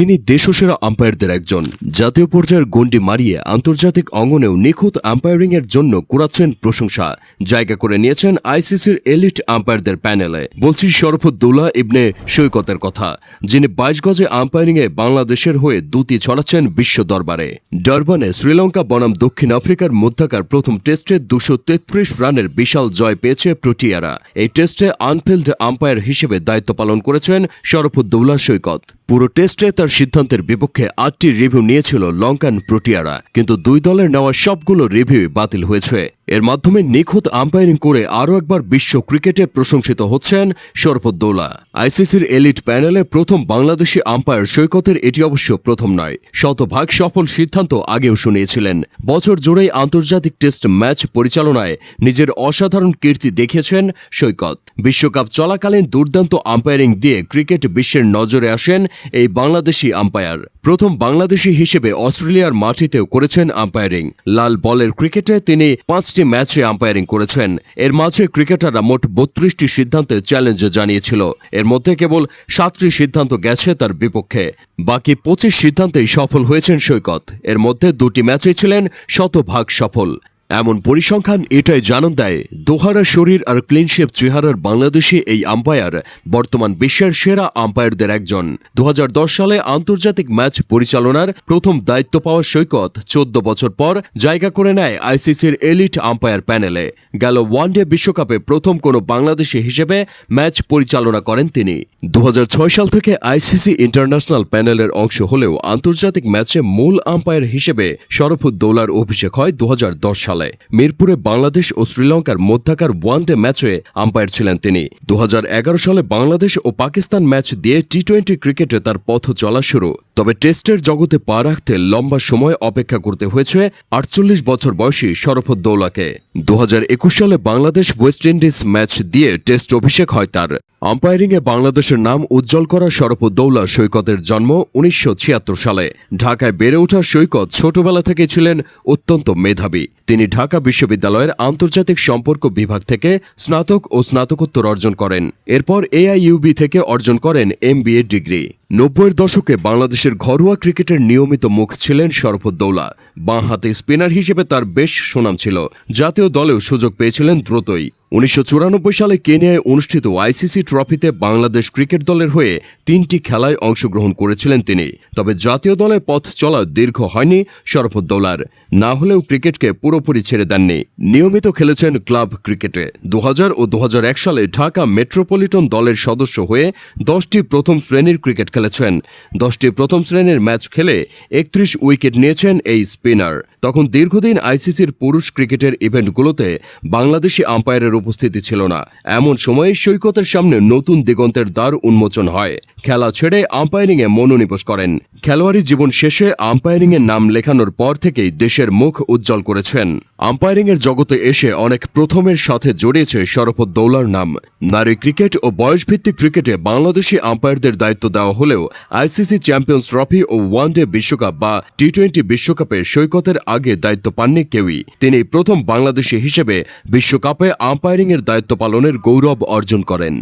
তিনি দেশসেরা আম্পায়ারদের একজন। জাতীয় পর্যায়ের গণ্ডি মারিয়ে আন্তর্জাতিক অঙ্গনেও নিখুঁত আম্পায়ারিং এর জন্য কুড়াচ্ছেন প্রশংসা। জায়গা করে নিয়েছেন আইসিসির এলিট আম্পায়ারদের প্যানেলে। বলছি শরফুদ্দৌলা ইবনে সৈকতের কথা, যিনি বাইশ গজে আম্পায়ারিং এ বাংলাদেশের হয়ে দুটি ছড়াচ্ছেন বিশ্ব দরবারে। ডারবানে শ্রীলঙ্কা বনাম দক্ষিণ আফ্রিকার মধ্যাকার প্রথম টেস্টে দুশো তেত্রিশ রানের বিশাল জয় পেয়েছে প্রোটিয়ারা। এই টেস্টে আনফিল্ড আম্পায়ার হিসেবে দায়িত্ব পালন করেছেন শরফুদ্দৌলা সৈকত। পুরো টেস্টে তার সিদ্ধান্তের বিপক্ষে আটটি রিভিউ নিয়েছিল লঙ্কান প্রোটিয়ারা। কিন্তু দুই দলের নেওয়া সবগুলো রিভিউ বাতিল হয়েছে। এর মাধ্যমে নিখুঁত আম্পায়ারিং করে আরও একবার বিশ্ব ক্রিকেটে প্রশংসিত হচ্ছেন শরফুদ্দৌলা। আইসিসির এলিট প্যানেলে প্রথম বাংলাদেশি আম্পায়ার সৈকতের এটি অবশ্য প্রথম নয়। শতভাগ সফল সিদ্ধান্ত আগেও শুনিয়েছিলেন। বছর জুড়েই আন্তর্জাতিক টেস্ট ম্যাচ পরিচালনায় নিজের অসাধারণ কীর্তি দেখিয়েছেন সৈকত। বিশ্বকাপ চলাকালীন দুর্দান্ত আম্পায়ারিং দিয়ে ক্রিকেট বিশ্বের নজরে আসেন এই বাংলাদেশি আম্পায়ার। প্রথম বাংলাদেশি হিসেবে অস্ট্রেলিয়ার মাটিতেও করেছেন আম্পায়ারিং। লাল বলের ক্রিকেটে তিনি পাঁচটি ম্যাচে আম্পায়ারিং করেছেন। এর মাঝে ক্রিকেটাররা মোট বত্রিশটি সিদ্ধান্তে চ্যালেঞ্জ জানিয়েছিল। এর মধ্যে কেবল সাতটি সিদ্ধান্ত গেছে তার বিপক্ষে। বাকি পঁচিশ সিদ্ধান্তেই সফল হয়েছেন সৈকত। এর মধ্যে দুটি ম্যাচে ছিলেন শতভাগ সফল। এমন পরিসংখ্যান এটাই জানান দেয়, দোহারা শরীর আর ক্লিনশেপ চেহারার বাংলাদেশি এই আম্পায়ার বর্তমান বিশ্বের সেরা আম্পায়ারদের একজন। দু হাজার দশ সালে আন্তর্জাতিক ম্যাচ পরিচালনার প্রথম দায়িত্ব পাওয়া সৈকত চোদ্দ বছর পর জায়গা করে নেয় আইসিসির এলিট আম্পায়ার প্যানেলে গেল ওয়ানডে বিশ্বকাপে প্রথম কোনো বাংলাদেশি হিসেবে ম্যাচ পরিচালনা করেন তিনি। দু হাজার ছয় সাল থেকে আইসিসি ইন্টারন্যাশনাল প্যানেলের অংশ হলেও আন্তর্জাতিক ম্যাচে মূল আম্পায়ার হিসেবে শরফুদ্দৌলার অভিষেক হয় দু সালে। মিরপুরে বাংলাদেশ ও শ্রীলঙ্কার মধ্যাকার ওয়ানডে ম্যাচে আম্পায়ার ছিলেন তিনি। দু হাজার এগারো সালে বাংলাদেশ ও পাকিস্তান ম্যাচ দিয়ে টি টোয়েন্টি ক্রিকেটে তার পথ চলা শুরু। তবে টেস্টের জগতে পা রাখতে লম্বা সময় অপেক্ষা করতে হয়েছে আটচল্লিশ বছর বয়সী শরফুদ্দৌলাকে দু সালে বাংলাদেশ ওয়েস্ট ইন্ডিজ ম্যাচ দিয়ে টেস্ট অভিষেক হয় তার। আম্পায়ারিংয়ে বাংলাদেশের নাম উজ্জ্বল করা শরফুদ্দৌলা সৈকতের জন্ম উনিশশো ছিয়াত্তর সালে। ঢাকায় বেড়ে ওঠা সৈকত ছোটবেলা থেকে ছিলেন অত্যন্ত মেধাবী। তিনি ঢাকা বিশ্ববিদ্যালয়ের আন্তর্জাতিক সম্পর্ক বিভাগ থেকে স্নাতক ও স্নাতকোত্তর অর্জন করেন। এরপর এআইইউবি থেকে অর্জন করেন এমবিএ ডিগ্রি। নব্বইয়ের দশকে বাংলাদেশের ঘরোয়া ক্রিকেটের নিয়মিত মুখ ছিলেন শরফুদ্দৌলা। বাঁ হাতে স্পিনার হিসেবে তার বেশ সুনাম ছিল। জাতীয় দলেও সুযোগ পেয়েছিলেন দ্রুতই। উনিশশো চুরানব্বই সালে কেনিয়ায় অনুষ্ঠিত আইসিসি ট্রফিতে বাংলাদেশ ক্রিকেট দলের হয়ে তিনটি খেলায় অংশগ্রহণ করেছিলেন তিনি। তবে জাতীয় দলে পথ চলা দীর্ঘ হয়নি শরফুদ্দৌলার না হলেও ক্রিকেটকে পুরোপুরি ছেড়ে দেননি। নিয়মিত খেলেছেন ক্লাব ক্রিকেটে। দু হাজার ও দু হাজার এক সালে ঢাকা মেট্রোপলিটন দলের সদস্য হয়ে দশটি প্রথম শ্রেণির ক্রিকেট খেলেছেন। দশটি প্রথম শ্রেণির ম্যাচ খেলে একত্রিশ উইকেট নিয়েছেন এই স্পিনার। তখন দীর্ঘদিন আইসিসির পুরুষ ক্রিকেটের ইভেন্টগুলোতে বাংলাদেশি আম্পায়ারের উপস্থিতি ছিল না। এমন সময়ে সৈকতের সামনে নতুন দিগন্তের দ্বার উন্মোচন হয়। খেলা ছেড়ে আম্পায়ারিংয়ে মনোনিবেশ করেন। খেলোয়াড়ি জীবন শেষে আম্পায়ারিংয়ের নাম লেখানোর পর থেকেই দেশের মুখ উজ্জ্বল করেছেন। আম্পায়ারিংয়ের জগতে এসে অনেক প্রথমের সাথে জড়িয়েছে শরফত দৌলার নাম। নারী ক্রিকেট ও বয়সভিত্তিক ক্রিকেটে বাংলাদেশি আম্পায়ারদের দায়িত্ব দেওয়া হলেও আইসিসি চ্যাম্পিয়ন্স ট্রফি ও ওয়ানডে বিশ্বকাপ বা টি টোয়েন্টি বিশ্বকাপে সৈকতের আগে দায়িত্ব পাননি কেউই। তিনি প্রথম বাংলাদেশি হিসেবে বিশ্বকাপে আম্পায়ারিংয়ের দায়িত্ব পালনের গৌরব অর্জন করেন।